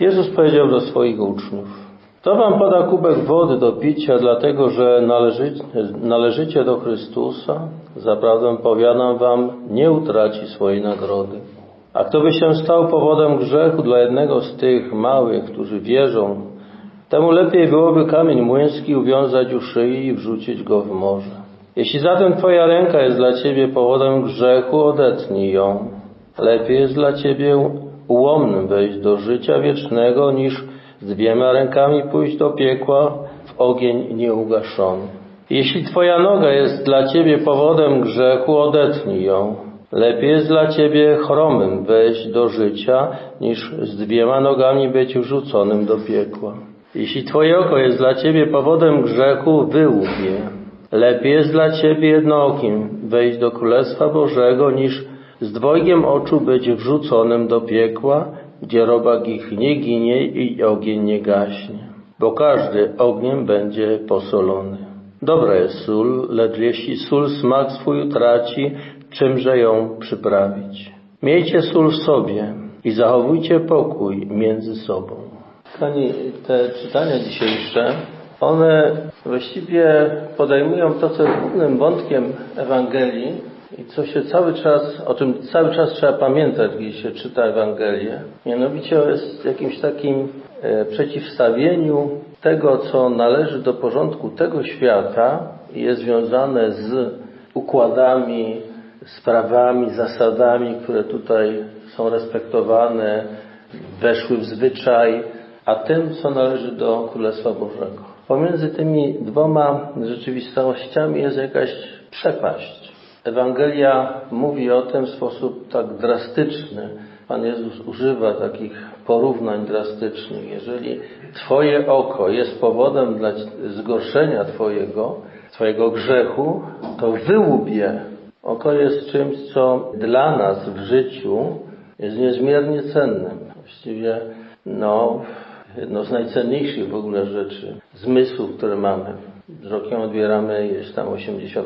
Jezus powiedział do swoich uczniów: To wam poda kubek wody do picia, dlatego że należy, należycie do Chrystusa. Zaprawdę powiadam wam, nie utraci swojej nagrody. A kto by się stał powodem grzechu dla jednego z tych małych, którzy wierzą, temu lepiej byłoby kamień młyński uwiązać u szyi i wrzucić go w morze. Jeśli zatem twoja ręka jest dla ciebie powodem grzechu, odetnij ją. Lepiej jest dla ciebie ułomnym wejść do życia wiecznego, niż z dwiema rękami pójść do piekła w ogień nieugaszony. Jeśli twoja noga jest dla ciebie powodem grzechu, odetnij ją. Lepiej jest dla ciebie chromym wejść do życia, niż z dwiema nogami być wrzuconym do piekła. Jeśli twoje oko jest dla ciebie powodem grzechu, wyłów je. Lepiej jest dla ciebie jednookim wejść do Królestwa Bożego, niż z dwojgiem oczu być wrzuconym do piekła, gdzie robak ich nie ginie i ogień nie gaśnie, bo każdy ogniem będzie posolony. Dobra jest sól, lecz jeśli sól smak swój utraci, czymże ją przyprawić? Miejcie sól w sobie i zachowujcie pokój między sobą. Kochani, te czytania dzisiejsze, one właściwie podejmują to, co jest głównym wątkiem Ewangelii i co się cały czas, o czym cały czas trzeba pamiętać, gdy się czyta Ewangelię. Mianowicie jest jakimś takim e, przeciwstawieniu tego, co należy do porządku tego świata i jest związane z układami, sprawami, zasadami, które tutaj są respektowane, weszły w zwyczaj, a tym, co należy do Królestwa Bożego. Pomiędzy tymi dwoma rzeczywistościami jest jakaś przepaść. Ewangelia mówi o tym w sposób tak drastyczny. Pan Jezus używa takich porównań drastycznych. Jeżeli Twoje oko jest powodem dla zgorszenia Twojego, Twojego grzechu, to wyłup. Oko jest czymś, co dla nas w życiu jest niezmiernie cennym. Właściwie, no, jedno z najcenniejszych w ogóle rzeczy, zmysłów, które mamy. Wzrokiem odbieramy jest tam 80%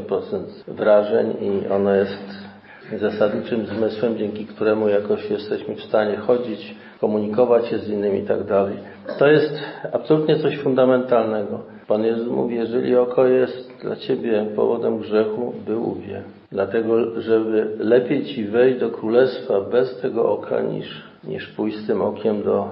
wrażeń i ono jest zasadniczym zmysłem, dzięki któremu jakoś jesteśmy w stanie chodzić, komunikować się z innymi i tak dalej. To jest absolutnie coś fundamentalnego. Pan Jezus mówi, jeżeli oko jest dla Ciebie powodem grzechu, wyłów je. Dlatego, żeby lepiej Ci wejść do Królestwa bez tego oka, niż, niż pójść z tym okiem do,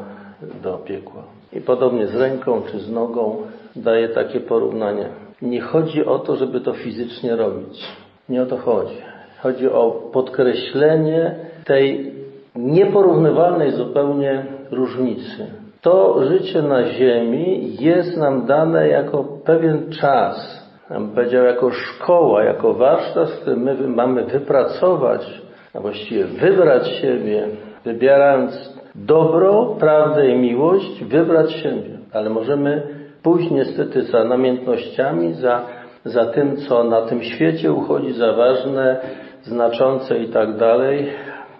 do piekła. I podobnie z ręką czy z nogą daje takie porównanie. Nie chodzi o to, żeby to fizycznie robić. Nie o to chodzi. Chodzi o podkreślenie tej nieporównywalnej zupełnie różnicy. To życie na ziemi jest nam dane jako pewien czas. Ja bym powiedział, jako szkoła, jako warsztat, w którym my mamy wypracować, a właściwie wybrać siebie, wybierając dobro, prawdę i miłość, wybrać siebie. Ale możemy pójść niestety za namiętnościami, za, za tym, co na tym świecie uchodzi za ważne, znaczące i tak dalej.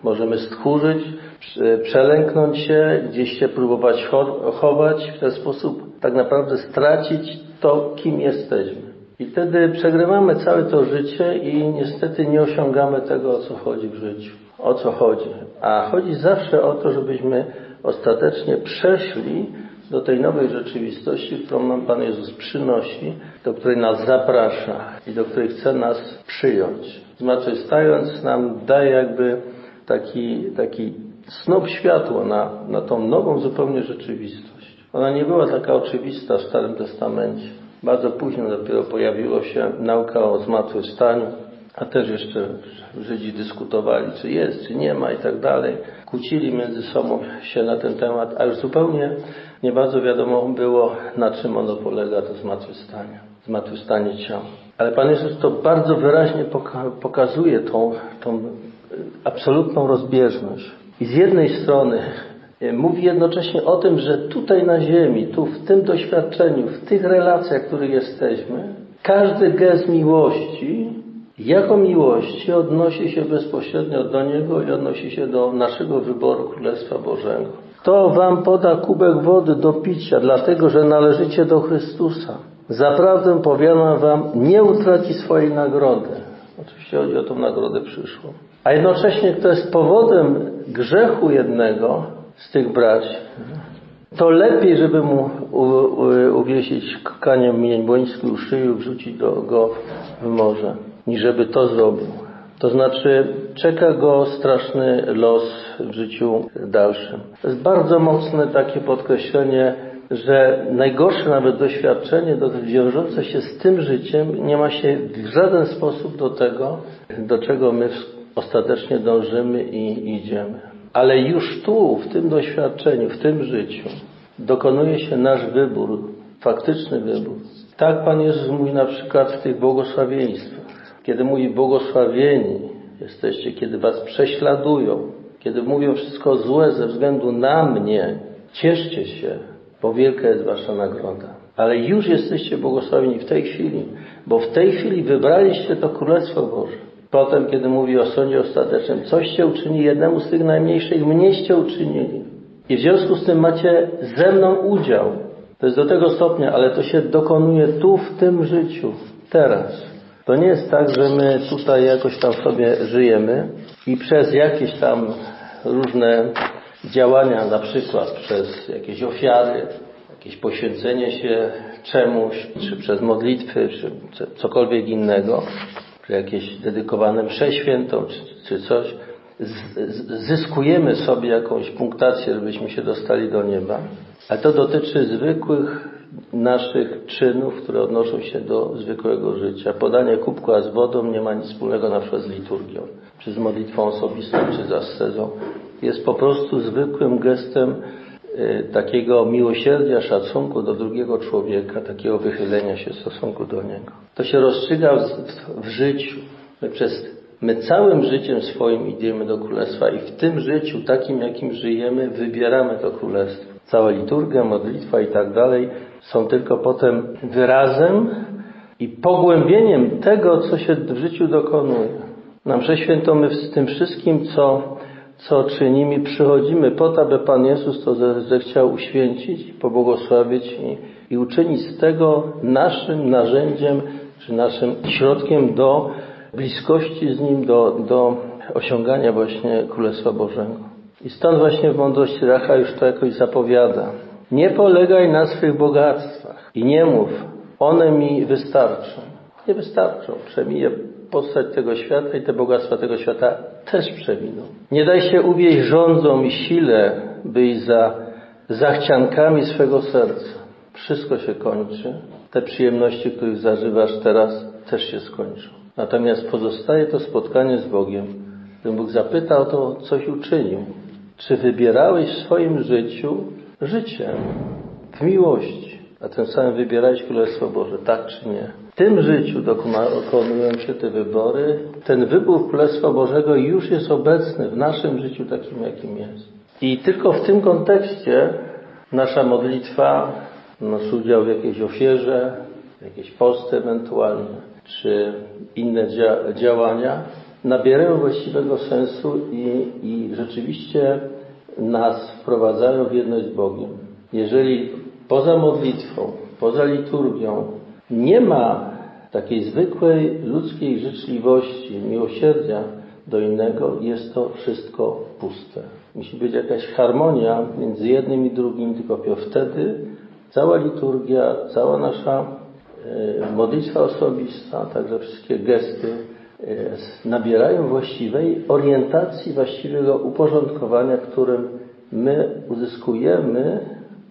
Możemy stchórzyć, przelęknąć się, gdzieś się próbować chować, w ten sposób tak naprawdę stracić to, kim jesteśmy. I wtedy przegrywamy całe to życie i niestety nie osiągamy tego, o co chodzi w życiu. O co chodzi? A chodzi zawsze o to, żebyśmy ostatecznie przeszli do tej nowej rzeczywistości, którą nam Pan Jezus przynosi, do której nas zaprasza i do której chce nas przyjąć. Zmartwychwstając nam daje jakby taki, taki snop światła na, na tą nową zupełnie rzeczywistość. Ona nie była taka oczywista w Starym Testamencie. Bardzo późno dopiero pojawiła się nauka o zmartwychwstaniu, a też jeszcze Żydzi dyskutowali, czy jest, czy nie ma i tak dalej. Kłócili między sobą się na ten temat, a już zupełnie nie bardzo wiadomo było, na czym ono polega, to zmartwychwstanie, zmartwychwstanie ciała. Ale Pan Jezus to bardzo wyraźnie pokazuje tą, tą absolutną rozbieżność. I z jednej strony mówi jednocześnie o tym, że tutaj na ziemi, tu w tym doświadczeniu, w tych relacjach, w których jesteśmy, każdy gest miłości, jako miłości odnosi się bezpośrednio do Niego i odnosi się do naszego wyboru Królestwa Bożego. To wam poda kubek wody do picia, dlatego że należycie do Chrystusa. Zaprawdę powiadam wam, nie utraci swojej nagrody. Oczywiście chodzi o tą nagrodę przyszłą. A jednocześnie, kto jest powodem grzechu jednego z tych braci, to lepiej, żeby mu uwiesić kamień jeńboński u szyi, wrzucić do, go w morze, niż żeby to zrobił. To znaczy czeka go straszny los w życiu dalszym. To jest bardzo mocne takie podkreślenie, że najgorsze nawet doświadczenie do, wiążące się z tym życiem nie ma się w żaden sposób do tego, do czego my ostatecznie dążymy i idziemy. Ale już tu, w tym doświadczeniu, w tym życiu, dokonuje się nasz wybór, faktyczny wybór. Tak Pan Jezus mówi na przykład w tych błogosławieństwach. Kiedy mówi błogosławieni jesteście, kiedy was prześladują, kiedy mówią wszystko złe ze względu na mnie, cieszcie się, bo wielka jest wasza nagroda. Ale już jesteście błogosławieni w tej chwili, bo w tej chwili wybraliście to Królestwo Boże. Potem, kiedy mówi o sądzie ostatecznym, coście uczynili jednemu z tych najmniejszych, mnieście uczynili. I w związku z tym macie ze mną udział. To jest do tego stopnia, ale to się dokonuje tu, w tym życiu, teraz. To nie jest tak, że my tutaj jakoś tam sobie żyjemy i przez jakieś tam różne działania, na przykład przez jakieś ofiary, jakieś poświęcenie się czemuś, czy przez modlitwy, czy cokolwiek innego, czy jakieś dedykowane msze świętą, czy, czy coś, zyskujemy sobie jakąś punktację, żebyśmy się dostali do nieba. Ale to dotyczy zwykłych naszych czynów, które odnoszą się do zwykłego życia. Podanie kubka z wodą nie ma nic wspólnego na przykład z liturgią, czy z modlitwą osobistą, czy z ascezą. Jest po prostu zwykłym gestem y, takiego miłosierdzia, szacunku do drugiego człowieka, takiego wychylenia się w stosunku do niego. To się rozstrzyga w, w, w życiu. My przez My całym życiem swoim idziemy do Królestwa i w tym życiu, takim jakim żyjemy, wybieramy to Królestwo. Cała liturgia, modlitwa i tak dalej są tylko potem wyrazem i pogłębieniem tego, co się w życiu dokonuje. Na mszę z tym wszystkim, co, co czynimy, przychodzimy po to, aby Pan Jezus to zechciał uświęcić, pobłogosławić i, i uczynić z tego naszym narzędziem, czy naszym środkiem do bliskości z Nim, do, do osiągania właśnie Królestwa Bożego. I stąd właśnie w mądrości Racha już to jakoś zapowiada. Nie polegaj na swych bogactwach i nie mów, one mi wystarczą. Nie wystarczą. Przemije postać tego świata i te bogactwa tego świata też przeminą. Nie daj się uwieść rządzą i sile, byś za zachciankami swego serca. Wszystko się kończy. Te przyjemności, których zażywasz teraz, też się skończą. Natomiast pozostaje to spotkanie z Bogiem. Gdybym Bóg zapytał, to coś uczynił. Czy wybierałeś w swoim życiu życie w miłości, a tym samym wybierałeś Królestwo Boże, tak czy nie? W tym życiu dokonują się te wybory. Ten wybór Królestwa Bożego już jest obecny w naszym życiu takim, jakim jest. I tylko w tym kontekście nasza modlitwa, nasz udział w jakiejś ofierze, jakieś posty ewentualnie, czy inne dzia działania nabierają właściwego sensu i, i rzeczywiście nas wprowadzają w jedność z Bogiem. Jeżeli poza modlitwą, poza liturgią nie ma takiej zwykłej ludzkiej życzliwości, miłosierdzia do innego, jest to wszystko puste. Musi być jakaś harmonia między jednym i drugim, tylko wtedy cała liturgia, cała nasza e, modlitwa osobista, także wszystkie gesty nabierają właściwej orientacji, właściwego uporządkowania, którym my uzyskujemy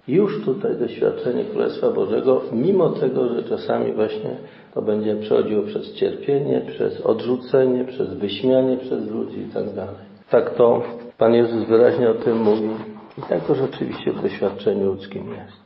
już tutaj doświadczenie Królestwa Bożego, mimo tego, że czasami właśnie to będzie przechodziło przez cierpienie, przez odrzucenie, przez wyśmianie przez ludzi i tak dalej. Tak to Pan Jezus wyraźnie o tym mówi i tak to rzeczywiście w doświadczeniu ludzkim jest.